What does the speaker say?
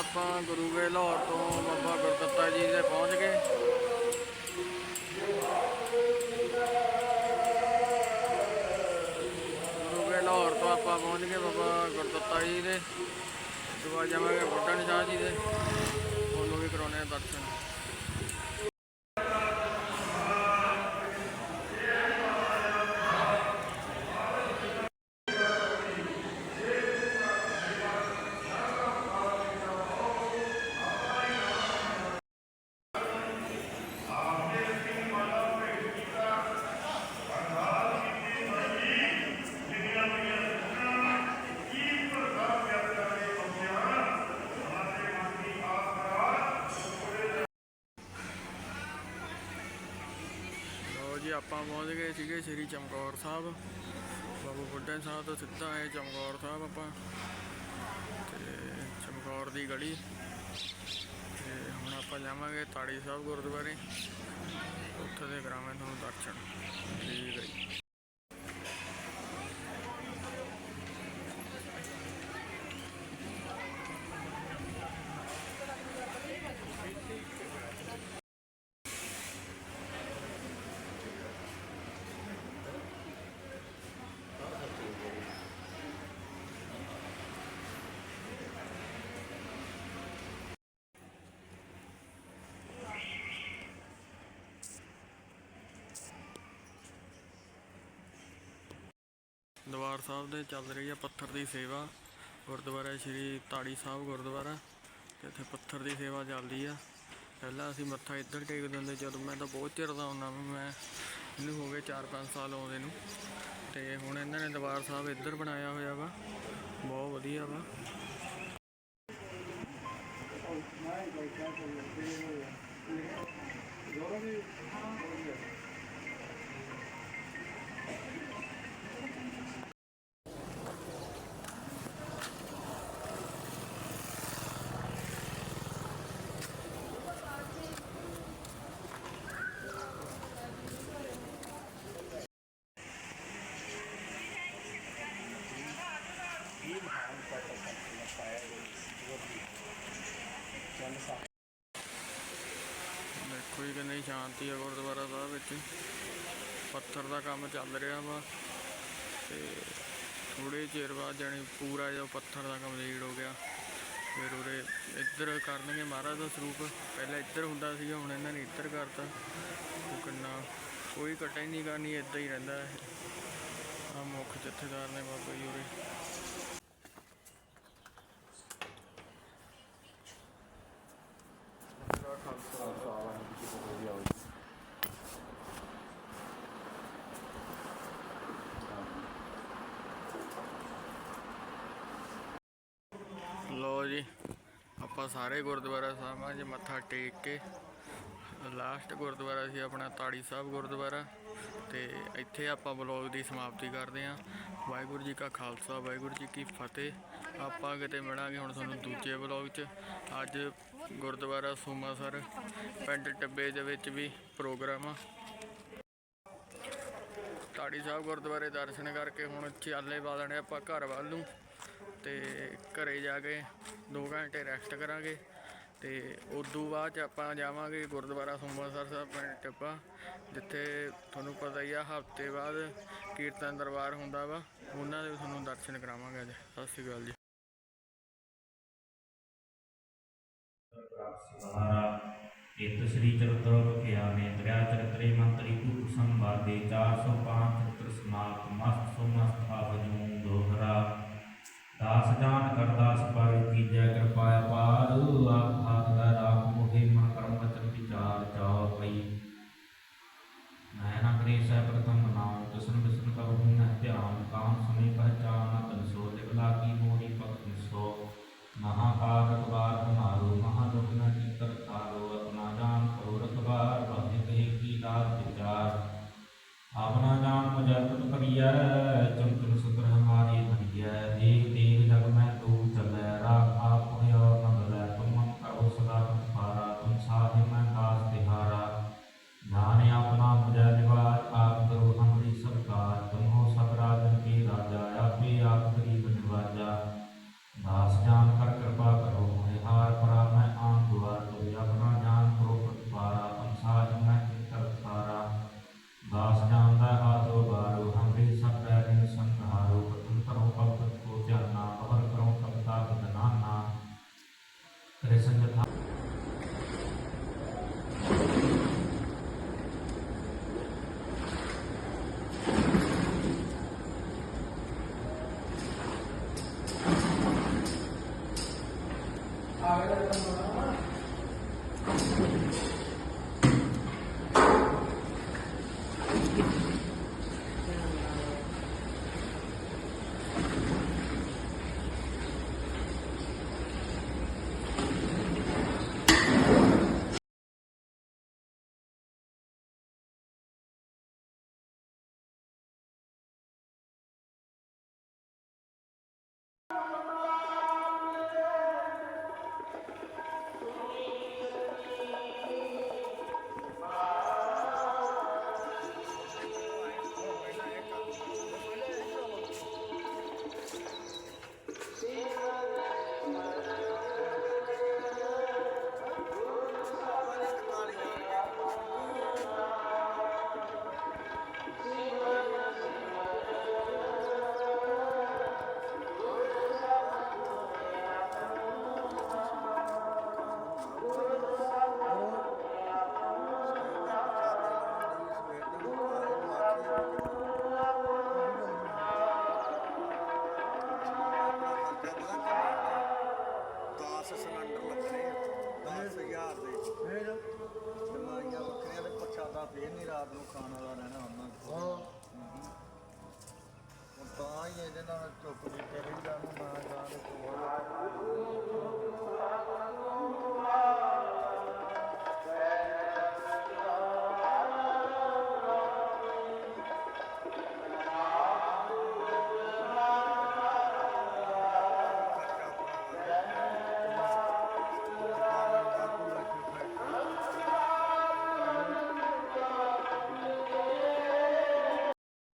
ਆਪਾਂ ਗੁਰੂ ਕੇ ਲਾਹੌਰ ਤੋਂ ਬਾਬਾ ਗੁਰਦੱਤਾ ਜੀ ਦੇ ਪਹੁੰਚ ਗਏ। ਗੁਰੂ ਕੇ ਲਾਹੌਰ ਤੋਂ ਆਪਾਂ ਪਹੁੰਚ ਗਏ ਬਾਬਾ ਗੁਰਦੱਤਾ ਜੀ ਦੇ। ਉਸ ਤੋਂ ਬਾਅਦ ਜਾਵਾਂਗੇ ਬੁੱਢਾ ਨਿਸ਼ਾਨ ਜੀ ਦੇ। ਉਹਨੂੰ ਵੀ ਕਰਾਉਣੇ ਆ ਦਰਸ਼ਨ। ਆਪਾਂ ਪਹੁੰਚ ਗਏ ਸੀਗੇ ਸ੍ਰੀ ਚਮਕੌਰ ਸਾਹਿਬ। ਬਾਬਾ ਬੁੱਢਾ ਸਾਹਿਬ ਤੋਂ ਸਿੱਧਾ ਆਏ ਚਮਕੌਰ ਸਾਹਿਬ ਆਪਾਂ। ਤੇ ਚਮਕੌਰ ਦੀ ਗਲੀ। ਤੇ ਹੁਣ ਆਪਾਂ ਜਾਵਾਂਗੇ ਤਾੜੀ ਸਾਹਿਬ ਗੁਰਦੁਆਰੇ। ਉੱਥੇ ਦੇ ਕਰਾਵਾਂਗੇ ਤੁਹਾਨੂੰ ਦਰਸ਼ਨ ਠੀਕ ਹੈ ਜੀ ਦਰਬਾਰ ਸਾਹਿਬ ਦੇ ਚੱਲ ਰਹੀ ਹੈ ਪੱਥਰ ਦੀ ਸੇਵਾ। ਗੁਰਦੁਆਰਾ ਸ਼੍ਰੀ ਤਾੜੀ ਸਾਹਿਬ ਗੁਰਦੁਆਰਾ, ਤੇ ਇੱਥੇ ਪੱਥਰ ਦੀ ਸੇਵਾ ਚੱਲਦੀ ਆ। ਪਹਿਲਾਂ ਅਸੀਂ ਮੱਥਾ ਇੱਧਰ ਟੇਕ ਦਿੰਦੇ, ਜਦੋਂ ਮੈਂ ਤਾਂ ਬਹੁਤ ਚਿਰ ਦਾ ਆਉਣਾ ਮੈਂ ਇਹਨੂੰ ਹੋ ਗਏ 4-5 ਸਾਲ ਆਉਂਦੇ ਨੂੰ। ਤੇ ਹੁਣ ਇਹਨਾਂ ਨੇ ਦਰਬਾਰ ਸਾਹਿਬ ਇੱਧਰ ਬਣਾਇਆ ਹੋਇਆ ਵਾ, ਬਹੁਤ ਵਧੀਆ ਵਾ। ਦੇਖੋ ਜੀ ਕਿੰਨੀ ਸ਼ਾਂਤੀ ਆ ਗੁਰਦੁਆਰਾ ਸਾਹਿਬ ਵਿੱਚ। ਪੱਥਰ ਦਾ ਕੰਮ ਚੱਲ ਰਿਹਾ ਵਾ ਤੇ ਥੋੜੇ ਚਿਰ ਬਾਅਦ ਜਾਣੀ ਪੂਰਾ ਜੋ ਪੱਥਰ ਦਾ ਕੰਪਲੀਟ ਹੋ ਗਿਆ। ਫਿਰ ਉਰੇ ਇੱਧਰ ਕਰਨਗੇ ਮਹਾਰਾਜ ਦਾ ਸਰੂਪ। ਪਹਿਲਾਂ ਇੱਧਰ ਹੁੰਦਾ ਸੀਗਾ, ਹੁਣ ਇਹਨਾਂ ਨੇ ਇੱਧਰ ਕਰਤਾ। ਉਹ ਕਿੰਨਾ, ਕੋਈ ਕਟਾਈ ਨਹੀਂ ਕਰਨੀ, ਇੱਦਾਂ ਹੀ ਰਹਿੰਦਾ। ਹੈ ਆ ਮੁੱਖ ਜਥੇਦਾਰ ਨੇ ਬਾਬਾ ਜੀ ਉਰੇ ਲੋ ਜੀ ਆਪਾਂ ਸਾਰੇ ਗੁਰਦੁਆਰਾ ਸਾਹਿਬਾਂ 'ਚ ਮੱਥਾ ਟੇਕ ਕੇ। ਲਾਸਟ ਗੁਰਦੁਆਰਾ ਸੀ ਆਪਣਾ ਤਾੜੀ ਸਾਹਿਬ ਗੁਰਦੁਆਰਾ। ਤੇ ਇੱਥੇ ਆਪਾਂ ਬਲੌਗ ਦੀ ਸਮਾਪਤੀ ਕਰਦੇ ਹਾਂ ਵਾਹਿਗੁਰੂ ਜੀ ਕਾ ਖਾਲਸਾ, ਵਾਹਿਗੁਰੂ ਜੀ ਕੀ ਫਤਿਹ। ਆਪਾਂ ਕਿਤੇ ਮਿਲਾਂਗੇ ਹੁਣ ਤੁਹਾਨੂੰ ਦੂਜੇ ਬਲੌਗ 'ਚ। ਅੱਜ ਗੁਰਦੁਆਰਾ ਸੂਮਾਸਰ, ਪਿੰਡ ਟੱਬੇ ਦੇ ਵਿੱਚ ਵੀ ਪ੍ਰੋਗਰਾਮ ਆ। ਤਾੜੀ ਸਾਹਿਬ ਗੁਰਦੁਆਰੇ ਦਰਸ਼ਨ ਕਰਕੇ ਹੁਣ ਚਾਲੇ ਵਾਲਣੇ ਆਪਾਂ ਘਰ ਵੱਲ ਨੂੰ। ਤੇ ਘਰੇ ਜਾ ਕੇ 2 ਘੰਟੇ ਰੈਸਟ ਕਰਾਂਗੇ ਤੇ ਉਦੋਂ ਬਾਅਦ ਚ ਆਪਾਂ ਜਾਵਾਂਗੇ ਗੁਰਦੁਆਰਾ ਸੋਮਵਾਰ ਸਾਹਿਬ ਪਿੰਡ ਟਿੱਪਾ ਜਿੱਥੇ ਤੁਹਾਨੂੰ ਪਤਾ ਹੀ ਆ, ਹਫ਼ਤੇ ਬਾਅਦ ਕੀਰਤਨ ਦਰਬਾਰ ਹੁੰਦਾ ਵਾ, ਉਹਨਾਂ ਦੇ ਵੀ ਤੁਹਾਨੂੰ ਦਰਸ਼ਨ ਕਰਾਵਾਂਗੇ ਅੱਜ। ਸਤਿ ਸ਼੍ਰੀ ਅਕਾਲ ਜੀ। ਸਹਾਰਾ ਇਤ ਸ੍ਰੀ ਚਰਿਤ੍ਰ ਗਿਆਨੇ ਦਰਿਆ ਚਰਿਤਰੇ ਮੰਤਰੀ ਕੂਪ ਸੰਵਾਦੇ 405 ਜਾਣ ਕਰਦਾਸ ਪਰ ਕੀਜੈ ਕਿਰਪਾ ਅਪਾਰ ਆਖਾਤ ਦਾ ਰਾਖ ਮੋਹੇ, ਮਨ ਕਰਮ ਵਚਨ ਵਿਚਾਰ ਚਾਉ ਪਈ ਨੈਣਾ ਕਰੇ ਸਹਿ ਪ੍ਰਥਮ ਨਾਮ ਤਸਨ ਬਿਸਨ ਕਬ ਹੁਨ ਧਿਆਨ, ਕਾਮ ਸਮੇ ਪਹਿਚਾਨ ਤਨ ਸੋ ਦਿਵਲਾ ਕੀ ਮੋਹੀ ਪਖਨ ਸੋ ਮਹਾ ਪਾਪ ਅਕਬਾਰ ਹਮਾਰੋ ਮਹਾ ਦੁਖ ਨਾ ਕੀ ਕਰ ਖਾਰੋ ਆਪਣਾ ਜਾਨ ਕਰੋ ਰਖਬਾਰ ਭਾਵੇਂ ਕਹੇ ਕੀ ਲਾਭ ਵਿਚਾਰ। ਆਪਣਾ ਜਾਨ ਮਜਤਨ ਕਰੀਐ ਚੰਤਨ ਸੁਤਰ ਹਮਾਰੇ ਬਨੀਐ